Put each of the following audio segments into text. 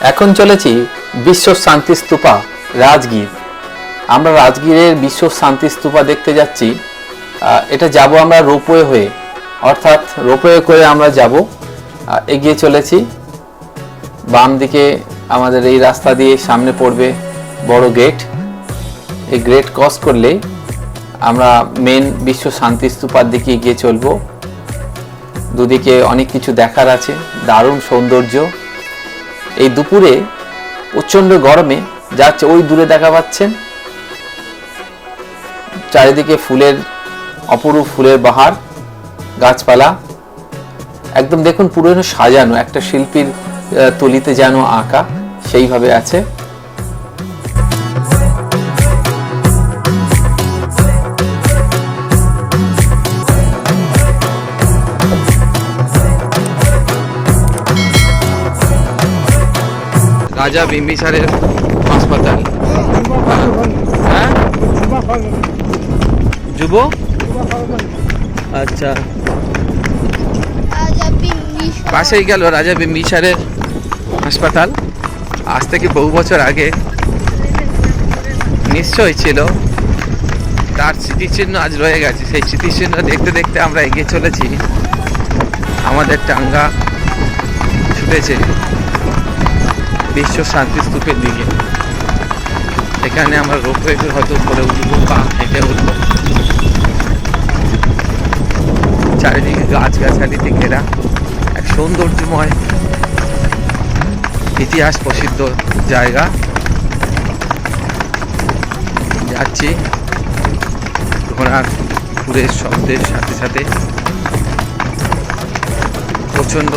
এখন চলেছি বিশ্ব শান্তি স্তূপা, রাজগীর। আমরা রাজগীরের বিশ্ব শান্তি স্তূপা দেখতে যাচ্ছি। এটা যাব আমরা রোপওয়ে হয়ে। অর্থাৎ রোপওয়ে করে আমরা যাব। এগিয়ে চলেছি। বাম দিকে আমাদের এই রাস্তা দিয়ে সামনে পড়বে বড় গেট এই গেট ক্রস করলে আমরা মেন বিশ্ব শান্তি স্তূপার দিকে এগিয়ে চলবো। দুদিকে অনেক কিছু দেখার আছে। দারুণ সৌন্দর্য। এই দুপুরে প্রচণ্ড গরমে যাচ্ছে, ওই দূরে দেখা পাচ্ছেন চারিদিকে ফুলের, অপরূপ ফুলের বাহার, গাছপালা। একদম দেখুন পুরো সাজানো, একটা শিল্পীর তুলিতে যেন আঁকা, সেইভাবে আছে। রাজা বিম্বিসারের হাসপাতাল। হ্যাঁ? যুব? আচ্ছা। পাশেই গেল রাজা বিম্বিসারের হাসপাতাল। আজ থেকে বহু বছর আগে নিশ্চয় ছিল। তার স্মৃতিচিহ্ন আজ রয়ে গেছে। সেই স্মৃতিচিহ্ন দেখতে দেখতে আমরা এগিয়ে চলেছি। আমাদের টাঙ্গা ছুটেছে। বিশ্ব শান্তি স্তূপের দিকে। এখানে আমরা রোপওয়ে হয়তো করে উঠবো বা হেঁটে উঠবো। চারিদিকে গাছগাছালিতে ঘেরা এক সৌন্দর্যময়, ইতিহাস প্রসিদ্ধ জায়গা। যাচ্ছি ঘোড়ার সুরের শব্দের সাথে সাথে। প্রচণ্ড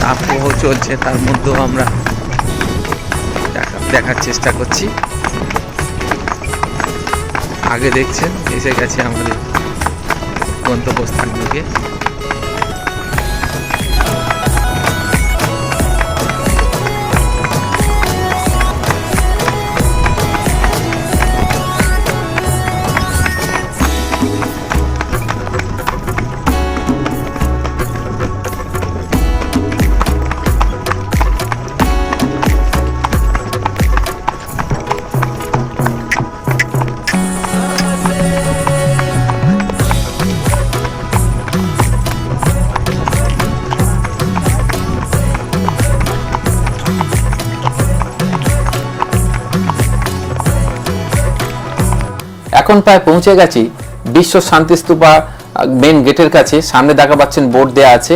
তাপপ্রবাহ চলছে, তার মধ্যেও আমরা দেখার চেষ্টা করছি। আগে দেখছেন এসে গেছে আমাদের গন্তব্যস্থান এখন প্রায় পৌঁছে গেছি। বিশ্ব শান্তি স্তূপা মেন গেটের কাছে। সামনে দেখা পাচ্ছেন বোর্ড দেয়া আছে।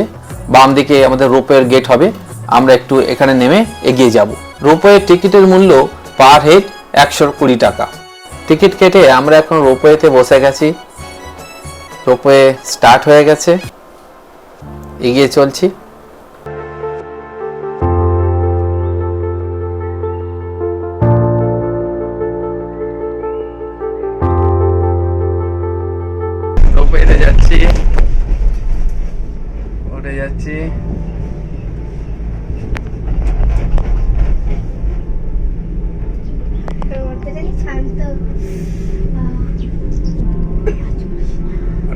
বাম দিকে আমাদের রোপওয়ের গেট হবে। আমরা একটু এখানে নেমে এগিয়ে যাব। রোপওয়ে টিকিটের মূল্য পার হেড একশো কুড়ি টাকা। টিকিট কেটে আমরা এখন রোপওয়েতে বসে গেছি। রোপওয়ে স্টার্ট হয়ে গেছে। এগিয়ে চলছি।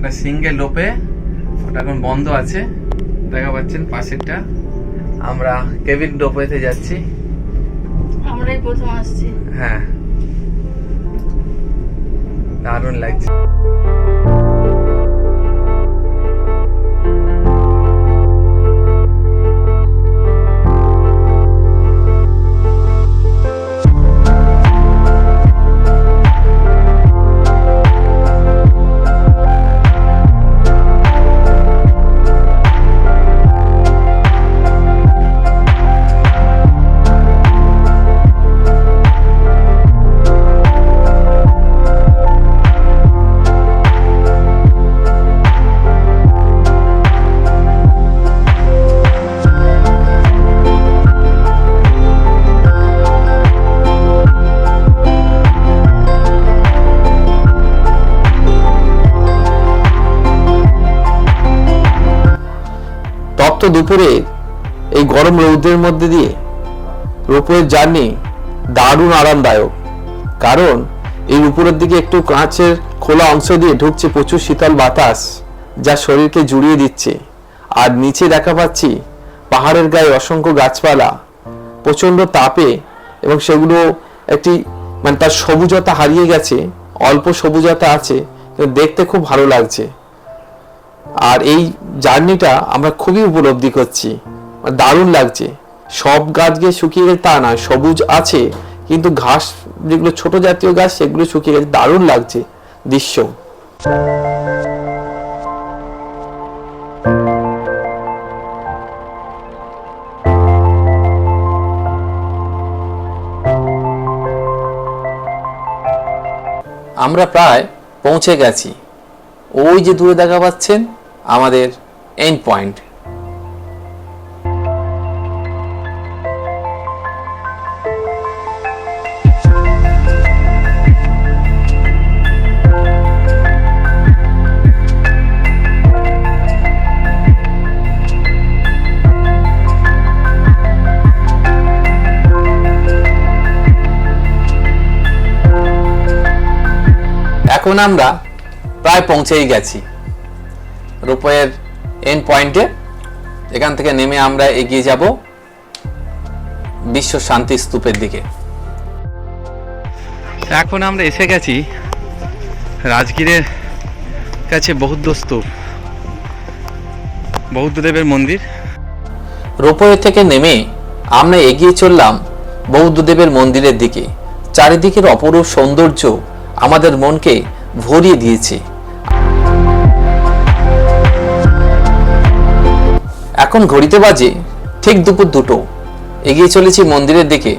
ওটা সিঙ্গেল লোপে ওটা এখন বন্ধ আছে। দেখা পাচ্ছেন পাশেরটা। আমরা কেবিন ডোপেতে যাচ্ছি। আমরাই প্রথম আসছি। হ্যাঁ। দারুণ লাগছে। দুপুরে এই গরম রৌদ্রের মধ্যে দিয়ে রোপওয়ের জার্নি দারুণ আরামদায়ক। কারণ এই উপরের দিকে একটু কাঁচের খোলা অংশ দিয়ে ঢুকছে প্রচুর শীতল বাতাস, যা শরীরকে জুড়িয়ে দিচ্ছে। আর নিচে দেখা পাচ্ছি পাহাড়ের গায়ে অসংখ্য গাছপালা, প্রচণ্ড তাপে এবং সেগুলো একটি মানে তার সবুজতা হারিয়ে গেছে, অল্প সবুজতা আছে দেখতে খুব ভালো লাগছে। আর এই জার্নিটা আমরা খুবই উপলব্ধি করছি। দারুণ লাগছে। সব গাছ গাছকে শুকিয়ে গেছে তা নয়, সবুজ আছে, কিন্তু ঘাস যেগুলো ছোট জাতীয় গাছ, সেগুলো শুকিয়ে গেছে। দারুণ লাগছে দৃশ্য। আমরা প্রায় পৌঁছে গেছি। ওই যে দূরে দেখা পাচ্ছেন আমাদের এন্ড পয়েন্ট এখন আমরা প্রায় পৌঁছেই গেছি। রূপয়ের এন্ড পয়েন্টে এখান থেকে নেমে আমরা এগিয়ে যাব বিশ্ব শান্তি স্তূপের দিকে। এখন আমরা এসে গেছি রাজগীরের কাছে বৌদ্ধ স্তূপ বৌদ্ধদেবের মন্দির। রোপওয়ে থেকে নেমে আমরা এগিয়ে চললাম বৌদ্ধদেবের মন্দিরের দিকে। চারিদিকের অপরূপ সৌন্দর্য আমাদের মনকে ভরিয়ে দিয়েছে। এখন ঘড়িতে বাজে, ঠিক দুপুর দুটো। এগিয়ে চলেছি মন্দিরের দিকে।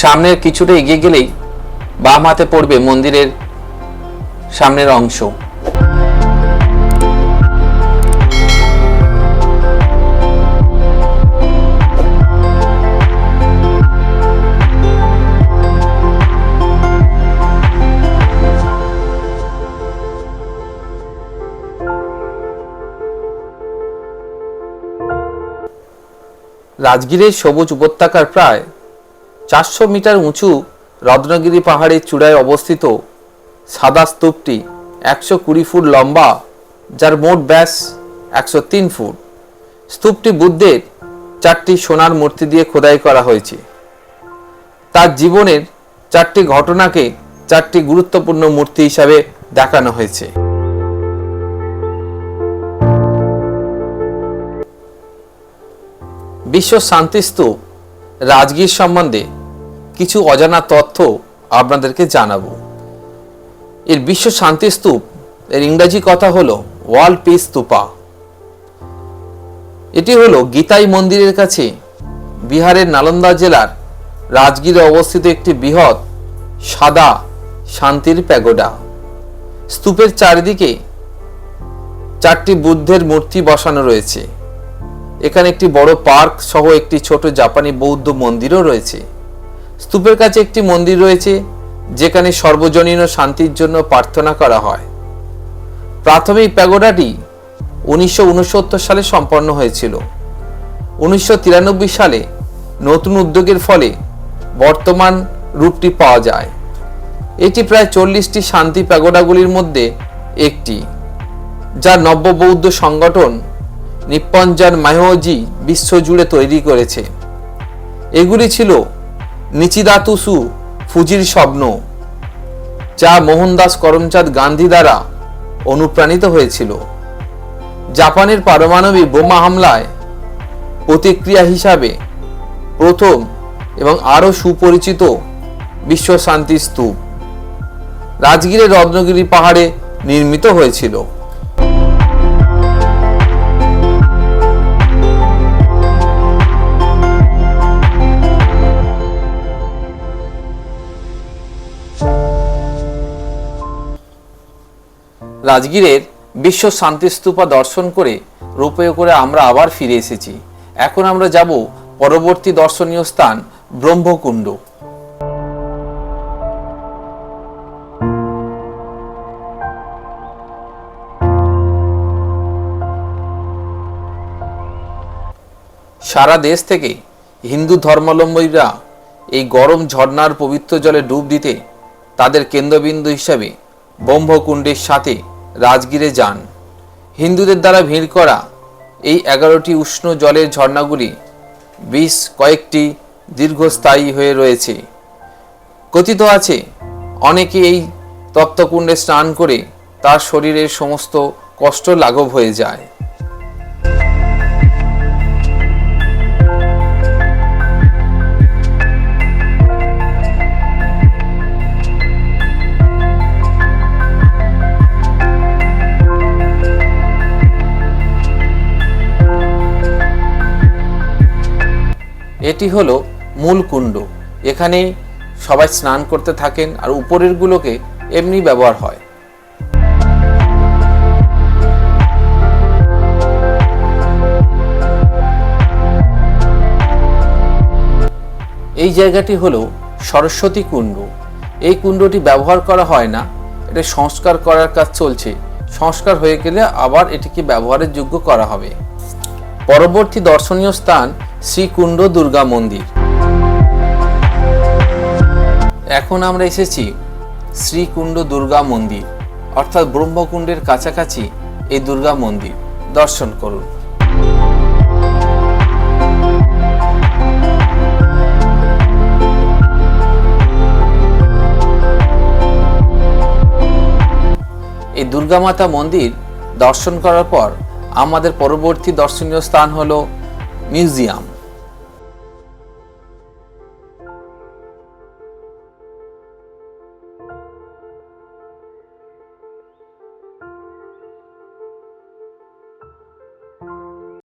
সামনের কিছুটা এগিয়ে গেলেই বাম হাতে পড়বে মন্দিরের সামনের অংশ। রাজগীরের সবুজ উপত্যকার প্রায় চারশো মিটার উঁচু রত্নগিরি পাহাড়ের চূড়ায় অবস্থিত সাদা স্তূপটি একশো কুড়ি ফুট লম্বা, যার মোট ব্যাস একশো তিন ফুট। স্তূপটি বুদ্ধের চারটি সোনার মূর্তি দিয়ে খোদাই করা হয়েছে। তার জীবনের চারটি ঘটনাকে চারটি গুরুত্বপূর্ণ মূর্তি হিসাবে দেখানো হয়েছে। বিশ্ব শান্তি স্তূপ রাজগীর সম্বন্ধে কিছু অজানা তথ্য আপনাদেরকে জানাব। এর বিশ্ব শান্তি স্তূপ এর ইংরাজি কথা হলো ওয়ার্ল্ড পিস স্তূপা এটি হলো গীতাই মন্দিরের কাছে বিহারের নালন্দা জেলার রাজগীরে অবস্থিত একটি বৃহৎ সাদা শান্তির প্যাগোডা। স্তূপের চারিদিকে চারটি বুদ্ধের মূর্তি বসানো রয়েছে। এখানে একটি বড় পার্ক সহ একটি ছোট জাপানি বৌদ্ধ মন্দিরও রয়েছে। স্তূপের কাছে একটি মন্দির রয়েছে, যেখানে সর্বজনীন শান্তির জন্য প্রার্থনা করা হয়। প্রাথমিক প্যাগোডাটি উনিশশো উনসত্তর সালে সম্পন্ন হয়েছিল। উনিশশো তিরানব্বই সালে নতুন উদ্যোগের ফলে বর্তমান রূপটি পাওয়া যায়। এটি প্রায় চল্লিশটি শান্তি প্যাগোডাগুলির মধ্যে একটি, যা নব্য বৌদ্ধ সংগঠন নিপ্পঞ্জন মায়োজি বিশ্বজুড়ে তৈরি করেছে। এগুলি ছিল নিচিদাতুসু ফুজির স্বপ্ন, যা মোহনদাস করমচাঁদ গান্ধী দ্বারা অনুপ্রাণিত হয়েছিল। জাপানের পারমাণবিক বোমা হামলায় প্রতিক্রিয়া হিসাবে প্রথম এবং আরও সুপরিচিত বিশ্ব শান্তি স্তূপ। রাজগীরের রত্নগিরি পাহাড়ে নির্মিত হয়েছিল। রাজগীরের বিশ্ব শান্তি স্তূপা দর্শন করে রূপে করে আমরা আবার ফিরে এসেছি। এখন আমরা যাব পরবর্তী দর্শনীয় স্থান, ব্রহ্মকুণ্ড। সারা দেশ থেকে হিন্দু ধর্মাবলম্বীরা এই গরম ঝর্ণার পবিত্র জলে ডুব দিতে তাদের কেন্দ্রবিন্দু হিসাবে ব্রহ্মকুণ্ডের সাথে রাজগীরে যান। হিন্দুদের দ্বারা ভিড় করা এই এগারোটি উষ্ণ জলের ঝর্ণাগুলি বেশ কয়েকটি দীর্ঘস্থায়ী হয়ে রয়েছে। কথিত আছে, অনেকে এই তপ্তকুণ্ডে স্নান করে তার শরীরের সমস্ত কষ্ট লাঘব হয়ে যায়। এটি হলো মূল কুণ্ড। এখানে সবাই স্নান করতে থাকেন আর উপরের গুলোকে এমনি ব্যবহার হয়। এই জায়গাটি হলো সরস্বতী কুণ্ড। এই কুণ্ডটি ব্যবহার করা হয় না, এটা সংস্কার করার কাজ চলছে। সংস্কার হয়ে গেলে আবার এটিকে ব্যবহারের যোগ্য করা হবে। পরবর্তী দর্শনীয় স্থান শ্রীকুণ্ড দুর্গা মন্দির। এখন আমরা এসেছি শ্রীকুণ্ড দুর্গা মন্দির, অর্থাৎ ব্রহ্মকুণ্ডের কাছাকাছি এই দুর্গা মন্দির। দর্শন করুন। এই দুর্গা মাতা মন্দির দর্শন করার পর আমাদের পরবর্তী দর্শনীয় স্থান হলো মিউজিয়াম।